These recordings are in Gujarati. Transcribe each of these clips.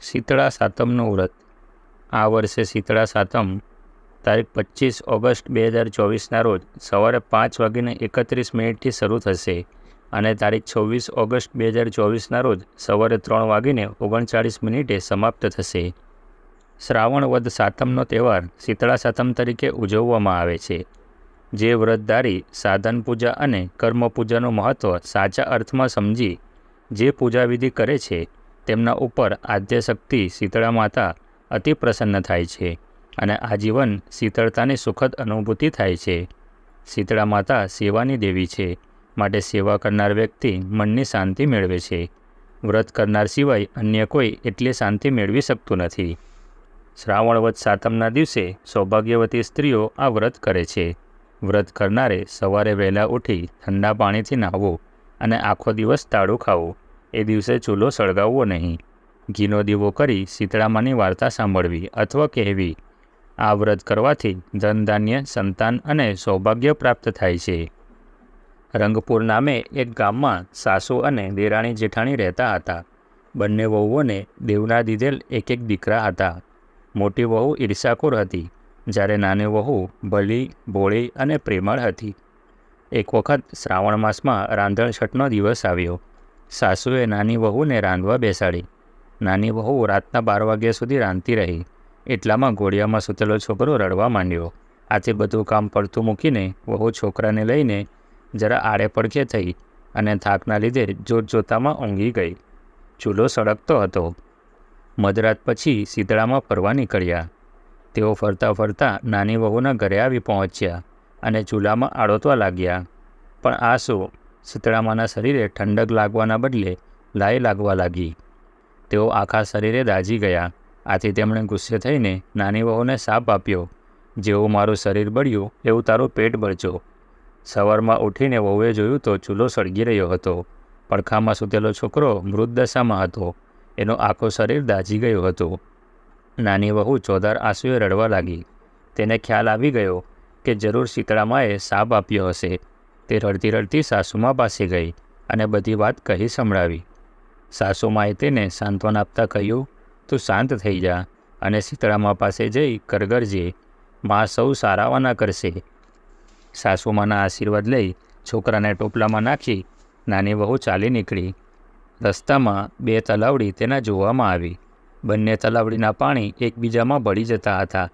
શીતળા સાતમનું વ્રત. આ વર્ષે શીતળા સાતમ, તારીખ પચીસ ઓગસ્ટ બે હજાર ચોવીસના રોજ સવારે પાંચ વાગીને એકત્રીસ મિનિટથી શરૂ થશે અને તારીખ છવ્વીસ ઓગસ્ટ બે હજાર ચોવીસના રોજ સવારે ત્રણ વાગીને ઓગણચાળીસ મિનિટે સમાપ્ત થશે. શ્રાવણ વદ સાતમનો તહેવાર શીતળા સાતમ તરીકે ઉજવવામાં આવે છે. જે વ્રતધારી સાધન પૂજા અને કર્મ પૂજાનું મહત્ત્વ સાચા અર્થમાં સમજી જે પૂજાવિધિ કરે છે તેમના ઉપર આદ્યશક્તિ શીતળા માતા અતિ પ્રસન્ન થાય છે અને આજીવન શીતળતાની સુખદ અનુભૂતિ થાય છે. શીતળા માતા સેવાની દેવી છે, માટે સેવા કરનાર વ્યક્તિ મનની શાંતિ મેળવે છે. વ્રત કરનાર સિવાય અન્ય કોઈ એટલી શાંતિ મેળવી શકતું નથી. શ્રાવણવત સાતમના દિવસે સૌભાગ્યવતી સ્ત્રીઓ આ વ્રત કરે છે. વ્રત કરનારે સવારે વહેલા ઉઠી ઠંડા પાણીથી નાહવું અને આખો દિવસ તાળું ખાવું એ દિવસે ચૂલો સળગાવવો નહીં. ઘીનો દીવો કરી શીતળામાની વાર્તા સાંભળવી અથવા કહેવી. આ વ્રત કરવાથી ધન ધાન્ય સંતાન અને સૌભાગ્ય પ્રાપ્ત થાય છે. રંગપુર નામે એક ગામમાં સાસુ અને દેરાણી જેઠાણી રહેતા હતા. બંને વહુઓને દેવના દીધેલ એક એક દીકરા હતા. મોટી વહુ ઈર્ષાકુર હતી, જ્યારે નાની વહુ ભલી, ભોળી અને પ્રેમળ હતી. એક વખત શ્રાવણ માસમાં રાંધણ છઠનો દિવસ આવ્યો. સાસુએ નાની વહુને રાંધવા બેસાડી. નાની વહુ રાતના બાર વાગ્યા સુધી રાંધતી રહી. એટલામાં ઘોડિયામાં સૂતેલો છોકરો રડવા માંડ્યો. આથી બધું કામ પડતું મૂકીને વહુ છોકરાને લઈને જરા આડે પડખે થઈ અને થાકના લીધે જોત જોતામાં ઊંઘી ગઈ. ચૂલો સળગતો હતો. મધરાત પછી શીતળામાં ફરવા નીકળ્યા. તેઓ ફરતા ફરતા નાની વહુના ઘરે આવી પહોંચ્યા અને ચૂલામાં આડોતવા લાગ્યા. પણ આ શું? શીતળામાના શરીરે ઠંડક લાગવાના બદલે લાઈ લાગવા લાગી. તેઓ આખા શરીરે દાઝી ગયા. આથી તેમણે ગુસ્સે થઈને નાની વહુને સાપ આપ્યો. જેવું મારું શરીર બળ્યું, એવું તારું પેટ બળજો. સવારમાં ઉઠીને વહુએ જોયું તો ચૂલો સળગી રહ્યો હતો. પડખામાં સૂતેલો છોકરો મૃતદશામાં હતો. એનું આખું શરીર દાઝી ગયું હતું. નાની વહુ ચોધાર આંસુએ રડવા લાગી. તેને ખ્યાલ આવી ગયો કે જરૂર શીતળામાએ સાપ આપ્યો હશે. તે રડતી રડતી સાસુમા પાસે ગઈ અને બધી વાત કહી સંભળાવી. સાસુમાએ તેને સાંત્વન આપતા કહ્યું, તું શાંત થઈ જા અને શીતળામાં પાસે જઈ કરગરજે. મા સૌ સારાવાના કરશે. સાસુમાના આશીર્વાદ લઈ છોકરાને ટોપલામાં નાખી નાની વહુ ચાલી નીકળી. રસ્તામાં બે તલાવડી તેના જોવામાં આવી. બંને તલાવડીના પાણી એકબીજામાં ભળી જતા હતા.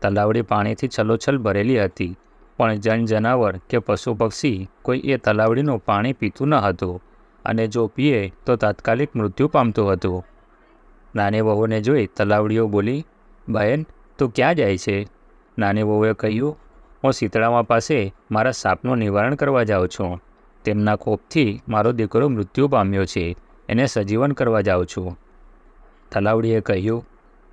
તલાવડી પાણીથી છલોછલ ભરેલી હતી. પણ જન જનાવર કે પશુ પક્ષી કોઈ એ તલાવડીનું પાણી પીતું ન હતું અને જો પીએ તો તાત્કાલિક મૃત્યુ પામતું હતું. નાની વહુને જોઈ તલાવડીઓ બોલી, બહેન, તું ક્યાં જાય છે? નાની વહુએ કહ્યું, હું શીતળામાં પાસે મારા સાપનું નિવારણ કરવા જાઉં છું. તેમના કોપથી મારો દીકરો મૃત્યુ પામ્યો છે. એને સજીવન કરવા જાઉં છું. તલાવડીએ કહ્યું,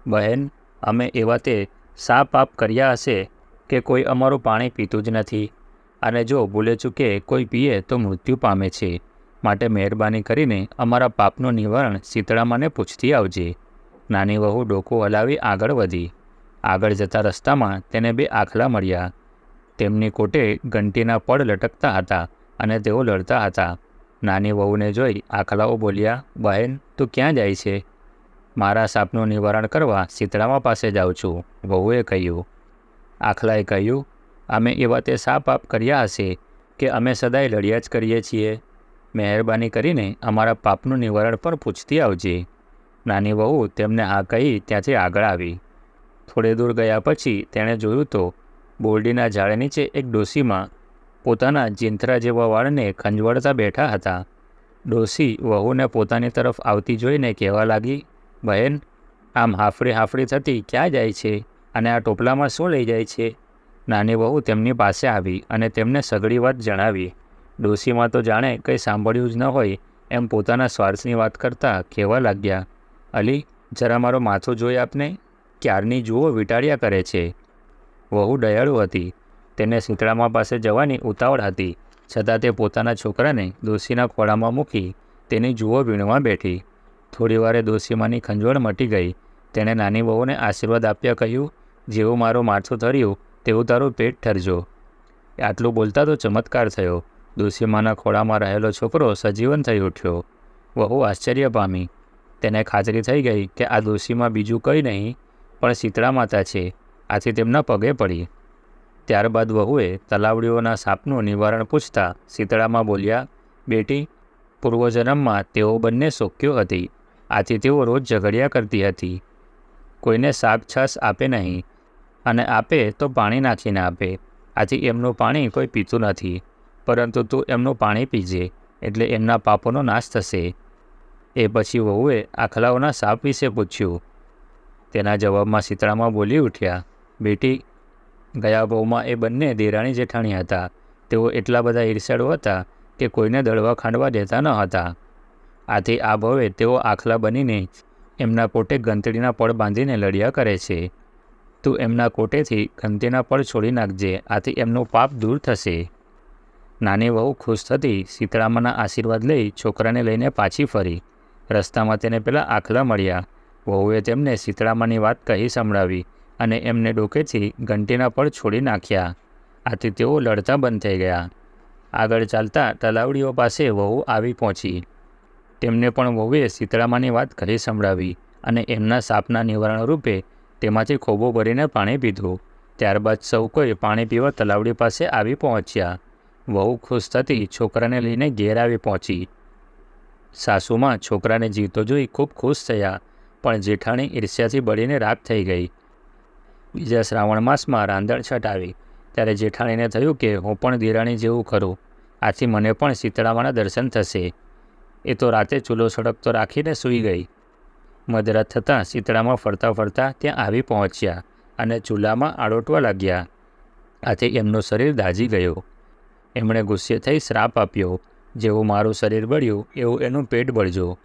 બહેન, અમે એવા તે સાપ આપ કર્યા હશે કે કોઈ અમારું પાણી પીતું જ નથી. અને જો ભૂલે ચૂકે કોઈ પીએ તો મૃત્યુ પામે છે. માટે મહેરબાની કરીને અમારા પાપનું નિવારણ શીતળામાને પૂછતી આવજે. નાની વહુ ડોકું હલાવી આગળ વધી. આગળ જતા રસ્તામાં તેને બે આખલા મળ્યા. તેમની કોટે ઘંટીના પડ લટકતા હતા અને તેઓ લડતા હતા. નાની વહુને જોઈ આખલાઓ બોલ્યા, બહેન, તું ક્યાં જાય છે? મારા સાપનું નિવારણ કરવા શીતળામા પાસે જાઉં છું, વહુએ કહ્યું. આખલાએ કહ્યું, અમે એવા તે સા પાપ કર્યા હશે કે અમે સદાય લડ્યા જ કરીએ છીએ. મહેરબાની કરીને અમારા પાપનું નિવારણ પણ પૂછતી આવજે. નાની વહુ તેમને આ કહી ત્યાંથી આગળ આવી. થોડે દૂર ગયા પછી તેણે જોયું તો બોરડીના ઝાડ નીચે એક ડોસીમાં પોતાના જીંથરા જેવા વાળને ખંજવળતા બેઠા હતા. ડોસી વહુને પોતાની તરફ આવતી જોઈને કહેવા લાગી, બહેન, આમ હાફડી હાફડી થતી ક્યાં જાય છે? અને આ ટોપલામાં શું લઈ જાય છે? નાની વહુ તેમની પાસે આવી અને તેમને સઘળી વાત જણાવી. ડોશીમાં તો જાણે કંઈ સાંભળ્યું જ ન હોય એમ પોતાના સ્વાર્થની વાત કરતાં કહેવા લાગ્યા. અલી, જરા મારો માથો જોઈ આપને? ક્યારની જુઓ વિટાળ્યા કરે છે. વહુ દયાળુ હતી. તેને શીતળામાં પાસે જવાની ઉતાવળ હતી. છતાં તે પોતાના છોકરાને દોશીના ખોળામાં મૂકી તેની જુઓ વીણવા બેઠી. થોડીવારે દોશીમાની ખંજોળ મટી ગઈ. તેણે નાની વહુને આશીર્વાદ આપ્યા કહ્યું, જેવું મારું માથું થર્યું તેવું તારું પેટ ઠરજો. આટલું બોલતા તો ચમત્કાર થયો. દોશીમાના ખોળામાં રહેલો છોકરો સજીવન થઈ ઉઠ્યો. વહુ આશ્ચર્ય પામી તેને ખાતરી થઈ ગઈ કે આ દોષીમાં બીજું કંઈ નહીં, પણ શીતળા માતા છે. આથી તેમના પગે પડી. ત્યારબાદ વહુએ તલાવડીઓના સાપનું નિવારણ પૂછતા શીતળામાં બોલ્યા, બેટી, પૂર્વજન્મમાં તેઓ બંને શોક્યો હતી. આથી તેઓ રોજ ઝઘડ્યા કરતી હતી. કોઈને શાક છાશ આપે નહીં અને આપે તો પાણી નાખીને આપે. આથી એમનું પાણી કોઈ પીતું નથી, પરંતુ તું એમનું પાણી પીજે, એટલે એમના પાપોનો નાશ થશે. એ પછી વહુએ આખલાઓના સાપ વિશે પૂછ્યું. તેના જવાબમાં શીતળામાં બોલી ઉઠ્યા, બેટી, ગયા ભાવમાં એ બંને દેરાણી જેઠાણી હતા. તેઓ એટલા બધા ઈર્ષાળુ હતા કે કોઈને દળવા ખાંડવા દેતા ન હતા. આથી આ ભવે તેઓ આખલા બનીને એમના કોટે ગંતડીના પળ બાંધીને લડ્યા કરે છે. તું એમના કોટેથી ગંતીના પળ છોડી નાખજે, આથી એમનું પાપ દૂર થશે. નાની વહુ ખુશ થતી સીતળામાના આશીર્વાદ લઈ છોકરાને લઈને પાછી ફરી. રસ્તામાં તેને પેલા આખલા મળ્યા. વહુએ તેમને સીતળામાની વાત કહી સંભળાવી અને એમને ડોકેથી ઘંટીના પર છોડી નાખ્યા. આથી તેઓ લડતા બંધ થઈ ગયા. આગળ ચાલતા તલાવડીઓ પાસે વહુ આવી પહોંચી. તેમને પણ વહુએ શીતળામાની વાત કરી સંભળાવી અને એમના સાપના નિવારણ રૂપે તેમાંથી ખોબો ભરીને પાણી પીધું. ત્યારબાદ સૌ કોઈ પાણી પીવા તલાવડી પાસે આવી પહોંચ્યા. વહુ ખુશ થતી છોકરાને લઈને ઘેર આવી પહોંચી. સાસુમાં છોકરાને જીવતો જોઈ ખૂબ ખુશ થયા, પણ જેઠાણી ઈર્ષ્યાથી બળીને રાત થઈ ગઈ. બીજા શ્રાવણ માસમાં રાંધણછટ આવી. ત્યારે જેઠાણીને થયું કે હું પણ દિરાણી જેવું કરું. આથી મને પણ શીતળામાના દર્શન થશે. એ તો રાતે ચૂલો સળગતો રાખીને સૂઈ ગઈ. મધરાત થતાં શીતળામાં ફરતા ફરતા ત્યાં આવી પહોંચ્યા અને ચૂલામાં આડોટવા લાગ્યા. આથી એમનું શરીર દાઝી ગયું. એમણે ગુસ્સે થઈ શ્રાપ આપ્યો, જેવું મારું શરીર બળ્યું, એવું એનું પેટ બળજો.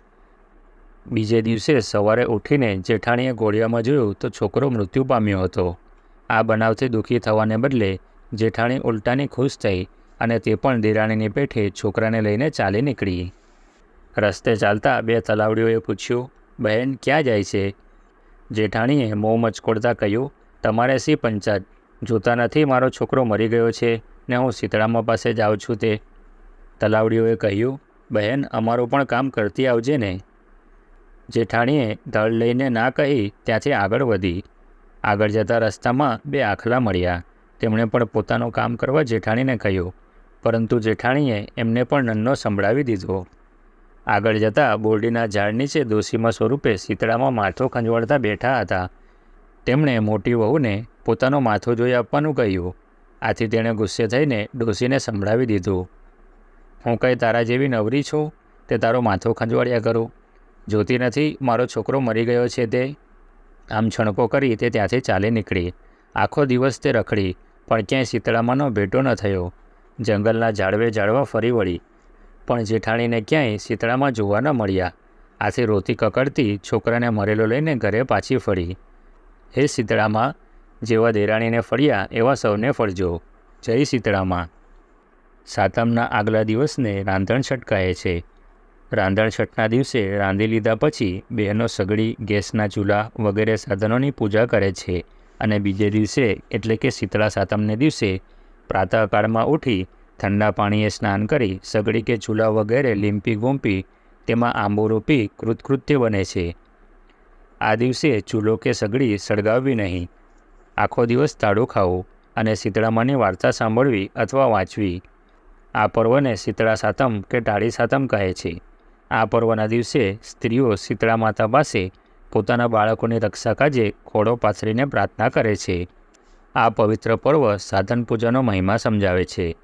બીજે દિવસે સવારે ઉઠીને જેઠાણીએ ગોળિયામાં જોયું તો છોકરો મૃત્યુ પામ્યો હતો. આ બનાવથી દુઃખી થવાને બદલે જેઠાણી ઉલટાની ખુશ થઈ અને તે પણ દિરાણીની પેઠે છોકરાને લઈને ચાલી નીકળી. રસ્તે ચાલતા બે તલાવડીઓએ પૂછ્યું, બહેન, ક્યાં જાય છે? જેઠાણીએ મોં મચકોડતા કહ્યું, તમારે સી પંચાયત? જોતા નથી મારો છોકરો મરી ગયો છે ને હું શીતળામાં પાસે જાઉં છું તે. તલાવડીઓએ કહ્યું, બહેન, અમારું પણ કામ કરતી આવજે ને. જેઠાણીએ ધળ લઈને ના કહી ત્યાંથી આગળ વધી. આગળ જતા રસ્તામાં બે આખલા મળ્યા. તેમણે પણ પોતાનું કામ કરવા જેઠાણીને કહ્યું, પરંતુ જેઠાણીએ એમને પણ નન્નો સંભળાવી દીધો. આગળ જતાં બોરડીના ઝાડ નીચે દોશીમાં સ્વરૂપે શીતળામાં માથો ખંજવાળતા બેઠા હતા. તેમણે મોટી વહુને પોતાનો માથો જોઈ આપવાનું કહ્યું. આથી તેણે ગુસ્સે થઈને ડોશીને સંભળાવી દીધું. હું કંઈ તારા જેવી નવરી છું? તે તારો માથો ખંજવાળ્યા કરું. જોતી નથી મારો છોકરો મરી ગયો છે તે. આમ છણકો કરી તે ત્યાંથી ચાલી નીકળી. આખો દિવસ તે રખડી, પણ ક્યાંય શીતળામાંનો ભેટો ન થયો. જંગલના ઝાડવે ઝાડવા ફરી વળી. પણ જેઠાણીને ક્યાંય શીતળામાં જોવા ન મળ્યા. આથી રોતી કકડતી છોકરાને મરેલો લઈને ઘરે પાછી ફરી. હે શીતળામાં, જેવા દેરાણીને ફળ્યા એવા સૌને ફળજો જય શીતળામાં. સાતમના આગલા દિવસને રાંધણછટ કહે છે. રાંધણછટના દિવસે રાંધી લીધા પછી બહેનો સગડી, ગેસના ચૂલા વગેરે સાધનોની પૂજા કરે છે અને બીજે દિવસે એટલે કે શીતળા સાતમને દિવસે પ્રાતઃકાળમાં ઉઠી ઠંડા પાણીએ સ્નાન કરી, સગડી કે ચૂલા વગેરે લીંપી ગોંપી તેમાં આંબો રોપી કૃતકૃત્ય બને છે. આ દિવસે ચૂલો કે સગડી સળગાવવી નહીં. આખો દિવસ તાળું ખાવું અને શીતળામાની વાર્તા સાંભળવી અથવા વાંચવી. આ પર્વને શીતળા સાતમ કે ટાળી સાતમ કહે છે. આ પર્વના દિવસે સ્ત્રીઓ શીતળા માતા પાસે પોતાના બાળકોની રક્ષા કાજે ખોડો પાથરીને પ્રાર્થના કરે છે. આ પવિત્ર પર્વ સાધન પૂજાનો મહિમા સમજાવે છે.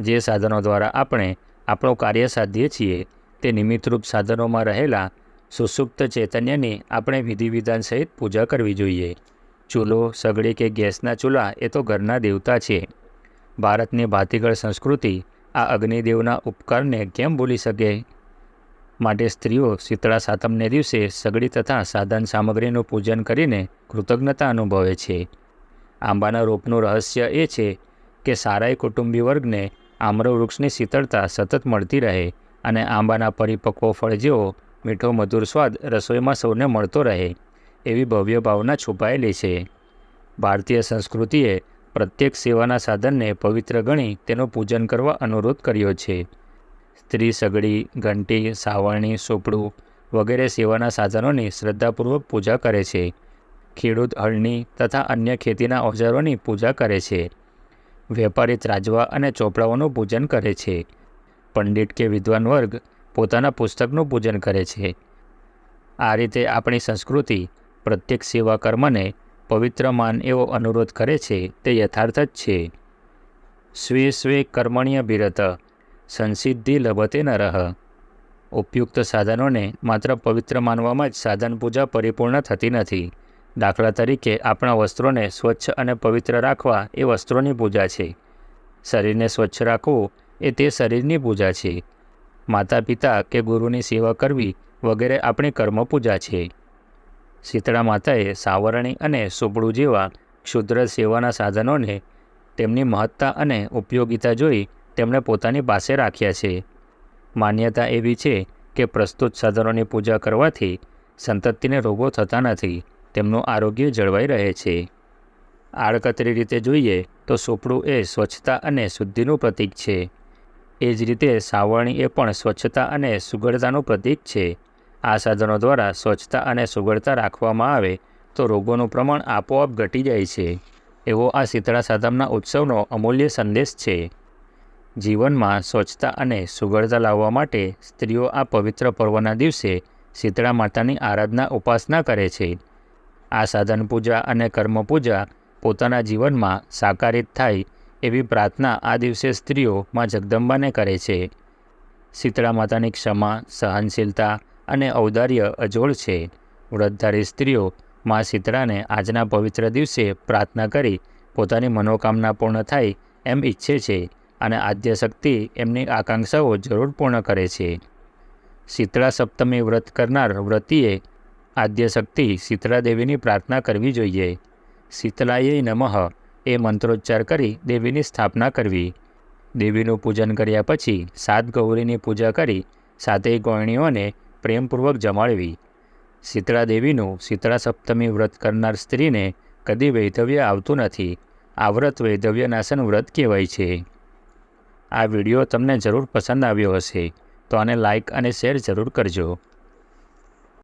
જે સાધનો દ્વારા આપણે આપણું કાર્ય સાધીએ છીએ, તે નિમિત્તરૂપ સાધનોમાં રહેલા સુસુપ્ત ચૈતન્યની આપણે વિધિ વિધાન સહિત પૂજા કરવી જોઈએ. ચૂલો, સગડી કે ગેસના ચૂલા એ તો ઘરના દેવતા છે. ભારતની ભાતીગળ સંસ્કૃતિ આ અગ્નિદેવના ઉપકારને કેમ ભૂલી શકે? માટે સ્ત્રીઓ શીતળા સાતમને દિવસે સગડી તથા સાધન સામગ્રીનું પૂજન કરીને કૃતજ્ઞતા અનુભવે છે. આંબાના રોપનું રહસ્ય એ છે કે સારાય કુટુંબી વર્ગને આમ્ર વૃક્ષની શીતળતા સતત મળતી રહે અને આંબાના પરિપક્વ ફળ જેવો મીઠો મધુર સ્વાદ રસોઈમાં સૌને મળતો રહે એવી ભવ્ય ભાવના છુપાયેલી છે. ભારતીય સંસ્કૃતિએ પ્રત્યેક સેવાના સાધનને પવિત્ર ગણી તેનું પૂજન કરવા અનુરોધ કર્યો છે. સ્ત્રી સગડી, ઘંટી, સાવરણી, સોપડું વગેરે સેવાના સાધનોની શ્રદ્ધાપૂર્વક પૂજા કરે છે. ખેડૂત હળની તથા અન્ય ખેતીના ઓજારોની પૂજા કરે છે. વેપારી ત્રાજવા અને ચોપડાઓનું પૂજન કરે છે. પંડિત કે વિદ્વાન વર્ગ પોતાના પુસ્તકનું પૂજન કરે છે. આ રીતે આપણી સંસ્કૃતિ, પ્રત્યેક સેવા કર્મને પવિત્ર માન એવો અનુરોધ કરે છે, તે યથાર્થ જ છે. સ્વે સ્વે કર્મણ્ય બિરત, સંસિદ્ધિ લભતે ન રહ ઉપયુક્ત સાધનોને માત્ર પવિત્ર માનવામાં જ સાધન પૂજા પરિપૂર્ણ થતી નથી. દાખલા તરીકે, આપણા વસ્ત્રોને સ્વચ્છ અને પવિત્ર રાખવા એ વસ્ત્રોની પૂજા છે. શરીરને સ્વચ્છ રાખવું એ તે શરીરની પૂજા છે. માતા પિતા કે ગુરુની સેવા કરવી વગેરે આપણી કર્મ પૂજા છે. શીતળા માતાએ સાવરણી અને સુપડું જેવા ક્ષુદ્ર સેવાના સાધનોને તેમની મહત્તા અને ઉપયોગિતા જોઈ તેમણે પોતાની પાસે રાખ્યા છે. માન્યતા એવી છે કે પ્રસ્તુત સાધનોની પૂજા કરવાથી સંતતિને રોગો થતા નથી. તેમનું આરોગ્ય જળવાઈ રહે છે. આડકતરી રીતે જોઈએ તો સોપડું એ સ્વચ્છતા અને શુદ્ધિનું પ્રતીક છે. એ જ રીતે સાવરણી એ પણ સ્વચ્છતા અને સુઘડતાનું પ્રતીક છે. આ સાધનો દ્વારા સ્વચ્છતા અને સુગળતા રાખવામાં આવે તો રોગોનું પ્રમાણ આપોઆપ ઘટી જાય છે. એવો આ શીતળા સાધમના ઉત્સવનો અમૂલ્ય સંદેશ છે. જીવનમાં સ્વચ્છતા અને સુગળતા લાવવા માટે સ્ત્રીઓ આ પવિત્ર પર્વના દિવસે શીતળા માતાની આરાધના, ઉપાસના કરે છે. આ સાધન પૂજા અને કર્મ પૂજા પોતાના જીવનમાં સાકારિત થાય એવી પ્રાર્થના આ દિવસે સ્ત્રીઓ માં જગદંબાને કરે છે. શીતળા માતાની ક્ષમા, સહનશીલતા અને ઔદાર્ય અજોડ છે. વ્રતધારી સ્ત્રીઓ માં શીતળાને આજના પવિત્ર દિવસે પ્રાર્થના કરી પોતાની મનોકામના પૂર્ણ થાય એમ ઈચ્છે છે અને આદ્ય શક્તિ એમની આકાંક્ષાઓ જરૂર પૂર્ણ કરે છે. શીતળા સપ્તમી વ્રત કરનાર વ્રતીએ આદ્ય શક્તિ શીતળા દેવીની પ્રાર્થના કરવી જોઈએ. શીતળાએ નમઃ એ મંત્રોચ્ચાર કરી દેવીની સ્થાપના કરવી. દેવીનું પૂજન કર્યા પછી સાત ગૌરીની પૂજા કરી સાતેય ગોયણીઓને પ્રેમપૂર્વક જમાડવી. શીતળા દેવીનું શીતળા સપ્તમી વ્રત કરનાર સ્ત્રીને કદી વૈધવ્ય આવતું નથી. આ વ્રત વૈધવ્યનાશન વ્રત કહેવાય છે. આ વીડિયો તમને જરૂર પસંદ આવ્યો હશે, તો આને લાઇક અને શેર જરૂર કરજો.